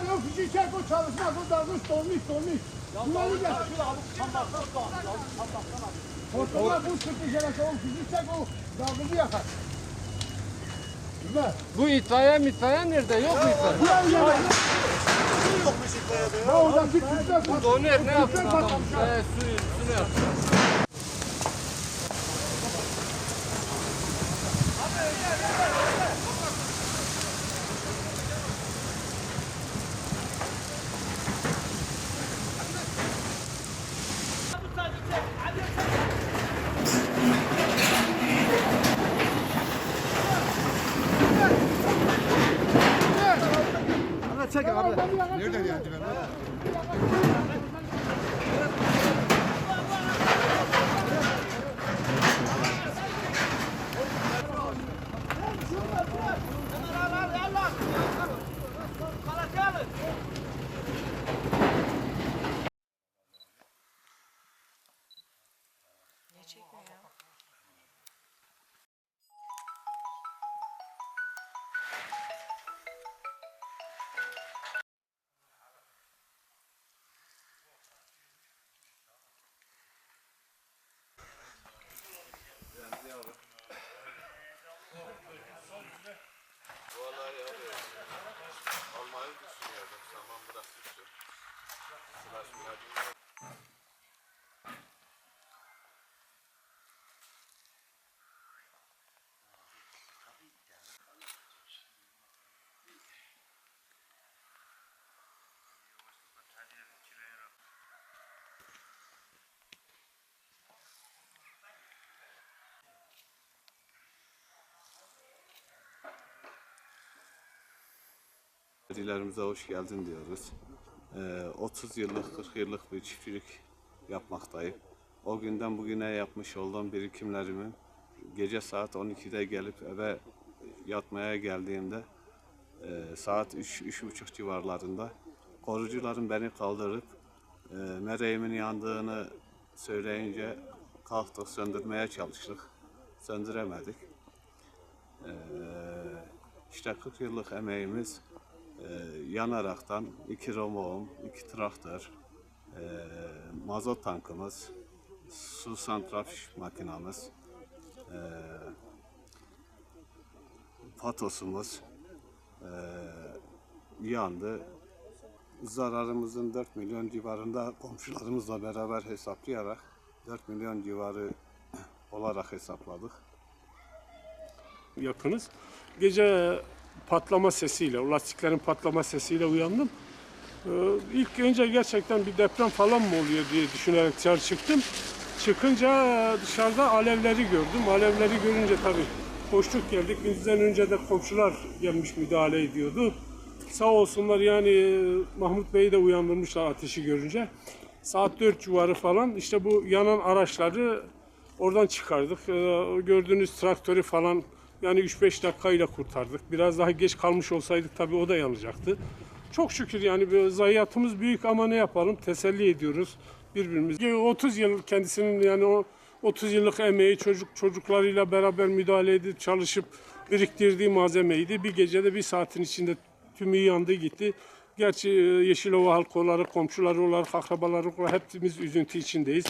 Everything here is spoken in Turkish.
Lan o küçük çek o çalışmaz o dalmış dolmuş dolmuş. Bunları gel. Hortumlar bu sıkı jelese o küçük çek o dalgıcı yakar. Güzel. Bu itfaiye mitfaiye nerede? Yok mu itfaiye? Ulan ya. Ya oradan bir küçükler patlamış. Doner ne yaptın adam? Ee, suyu, su ne yaptın? Nereden geldi Ne Dilerimize hoş geldin diyoruz. Ee, 30 yıllık, 40 yıllık bir çiftçilik yapmaktayım. O günden bugüne yapmış olduğum birikimlerimin gece saat 12'de gelip eve yatmaya geldiğimde e, saat 3 3.30 civarlarında korucuların beni kaldırıp e, mereğimin yandığını söyleyince kalktık söndürmeye çalıştık. Söndüremedik. Ee, işte 40 yıllık emeğimiz yanaraktan iki romoğum, iki traktör, e, mazot tankımız, su santrafiş makinamız, e, patosumuz yandı. Zararımızın 4 milyon civarında komşularımızla beraber hesaplayarak 4 milyon civarı olarak hesapladık. yakınız. Gece patlama sesiyle, lastiklerin patlama sesiyle uyandım. Ee, ilk önce gerçekten bir deprem falan mı oluyor diye düşünerek dışarı çıktım. Çıkınca dışarıda alevleri gördüm. Alevleri görünce tabii koştuk geldik. Bizden önce de komşular gelmiş müdahale ediyordu. Sağ olsunlar yani Mahmut Bey'i de uyandırmışlar ateşi görünce. Saat 4 civarı falan işte bu yanan araçları oradan çıkardık. Ee, gördüğünüz traktörü falan yani 3-5 dakikayla kurtardık. Biraz daha geç kalmış olsaydık tabii o da yanacaktı. Çok şükür yani zayiatımız büyük ama ne yapalım teselli ediyoruz birbirimizi. 30 yıl kendisinin yani o 30 yıllık emeği çocuk çocuklarıyla beraber müdahale edip çalışıp biriktirdiği malzemeydi. Bir gecede bir saatin içinde tümü yandı gitti. Gerçi e, Yeşilova olarak, komşuları olarak, akrabaları olarak hepimiz üzüntü içindeyiz.